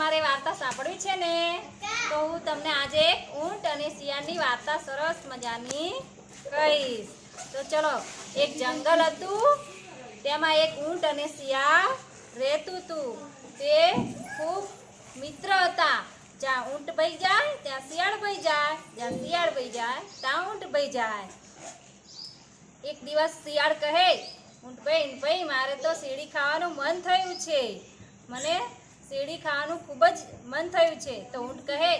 તમારે વાર્તા સાંભળવી છે ને? તો હું તમને આજે ઊંટ અને શિયાળની વાર્તા સરસ મજાની કહીશ. તો ચલો, એક જંગલ હતું, તેમાં એક ઊંટ અને શિયાળ રહેતું હતું. તે ખૂબ મિત્ર હતા. જ્યાં ઊંટ ભાઈ જાય, ત્યાં શિયાળ ભાઈ જાય, જ્યાં શિયાળ ભાઈ જાય, ત્યાં ઊંટ ભાઈ જાય. એક દિવસ શિયાળ કહે, ઊંટ ભાઈ ભાઈ, મારે તો શેરડી ખાવાનું મન થયું છે. મને શેરડી ખાવાનું ખૂબ જ મન થયું છે. તો ઊંટ કહે,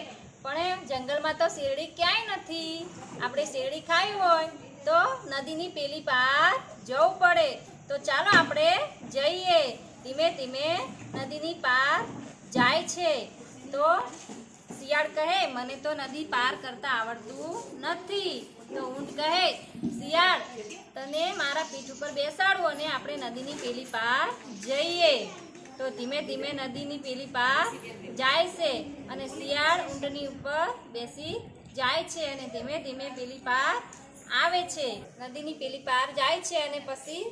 પણ એમ જંગલમાં તો શેરડી ક્યાંય નથી. આપણે શેરડી ખાવી હોય તો નદીની પેલી પાર જવું પડે. તો ચાલો આપણે જઈએ. ધીમે ધીમે નદીની પાર જાય છે. તો શિયાળ કહે, મને તો નદી પાર કરતા આવડતું નથી. તો ઊંટ કહે, શિયાળ, તને મારા પીઠ ઉપર બેસાડું અને આપણે નદીની પેલી પાર જઈએ. તો ધીમે ધીમે નદીની પેલી પાર જાય છે અને શિયાળ ઊંટની ઉપર બેસી જાય છે અને ધીમે ધીમે પેલી પાર આવે છે. નદીની પેલી પાર જાય છે અને પછી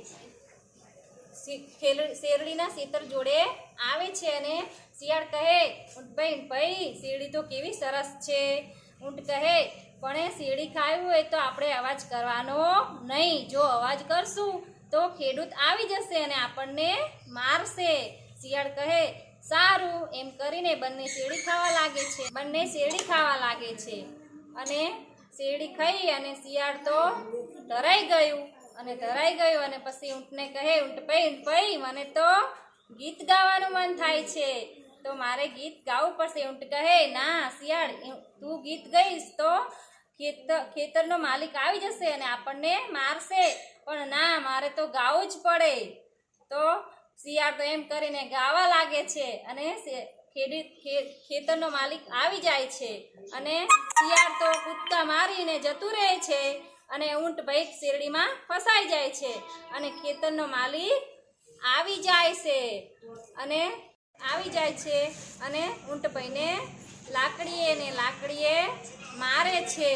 શેરડીના શીતર જોડે આવે છે અને શિયાળ કહે ઊંટ ભાઈ ભાઈ, શેરડી તો કેવી સરસ છે. ઊંટ કહે, પણ એ શેરડી ખાવી હોય તો આપણે અવાજ કરવાનો નહીં. જો અવાજ કરશું તો ખેડૂત આવી જશે અને આપણને મારશે. શિયાળ કહે, સારું. એમ કરીને બંને શેરડી ખાવા લાગે છે. બંને શેરડી ખાવા લાગે છે. અને શેરડી ખાઈ અને શિયાળ તો ધરાઈ ગયું. અને ધરાઈ ગયું અને પછી ઊંટને કહે, ઊંટ ભાઈ ઊંટ ભાઈ મને તો ગીત ગાવાનું મન થાય છે. તો મારે ગીત ગાવું પડશે. ઊંટ કહે, ના, શિયાળ તું ગીત ગઈશ તો ખેતર ખેતરનો માલિક આવી જશે અને આપણને મારશે. પણ ના, મારે તો ગાવું જ પડે. તો શિયાળ તો એમ કરીને ગાવા લાગે છે અને ખેડૂત ખેતરનો માલિક આવી જાય છે અને શિયાળ તો કૂદકા મારીને જતું રહે છે અને ઊંટ ભાઈ શેરડીમાં ફસાઈ જાય છે અને ખેતરનો માલિક આવી જાય છે અને આવી જાય છે અને ઊંટ ભાઈને લાકડીએ ને લાકડીએ મારે છે.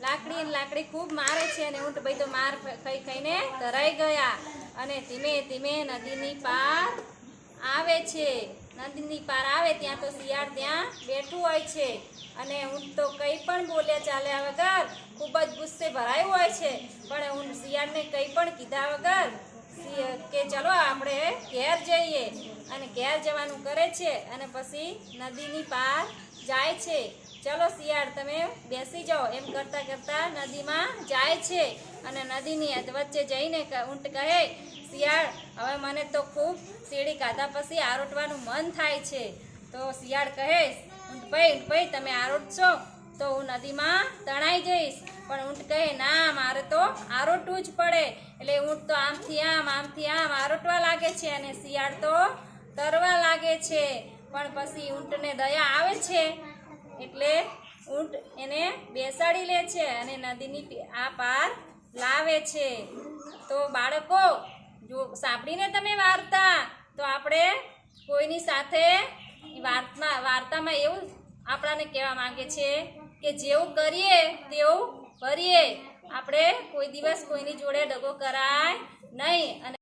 લાકડી લાકડી ખૂબ મારે છે અને ઊંટ ભાઈ તો માર ખાઈ ખાઈને ધરાઈ ગયા. અને ધીમે ધીમે નદીની પાર આવે છે. નદીની પાર આવે ત્યાં તો શિયાળ ત્યાં બેઠું હોય છે. અને ઊંટ તો કંઈ પણ બોલ્યા ચાલ્યા વગર ખૂબ જ ગુસ્સે ભરાયું હોય છે. પણ ઊંટ શિયાળને કંઈ પણ કીધા વગર કે ચલો આપણે ઘેર જઈએ. અને ઘેર જવાનું કરે છે અને પછી નદીની પાર જાય છે. ચલો શિયાળ, તમે બેસી જાઓ. એમ કરતાં કરતાં નદીમાં જાય છે. અને નદીની વચ્ચે જઈને ઊંટ કહે શિયાળ. હવે મને તો ખૂબ શેરડી ખાધા પછી આરોટવાનું મન થાય છે. તો શિયાળ કહે, ઊંટ ભાઈ ઊંટ ભાઈ તમે આરોટશો તો હું નદીમાં તણાઈ જઈશ. પણ ઊંટ કહે, ના, મારે તો આરોટવું જ પડે. એટલે ઊંટ તો આમથી આમ આમથી આમ આરોટવા લાગે છે અને શિયાળ તો તરવા લાગે છે. પણ પછી ઊંટને દયા આવે છે. એટલે ઊંટ એને બેસાડી લે છે અને નદીની આ પાર લાવે છે. તો બાળકો જો સાંભળીને તમે વાર્તા, તો આપણે કોઈની સાથે વાર્તા વાર્તામાં એવું આપણાને કહેવા માંગે છે કે જેવું કરીએ, તેવું ભરીએ આપણે કોઈ દિવસ કોઈની જોડે ડગો કરાય નહીં. અને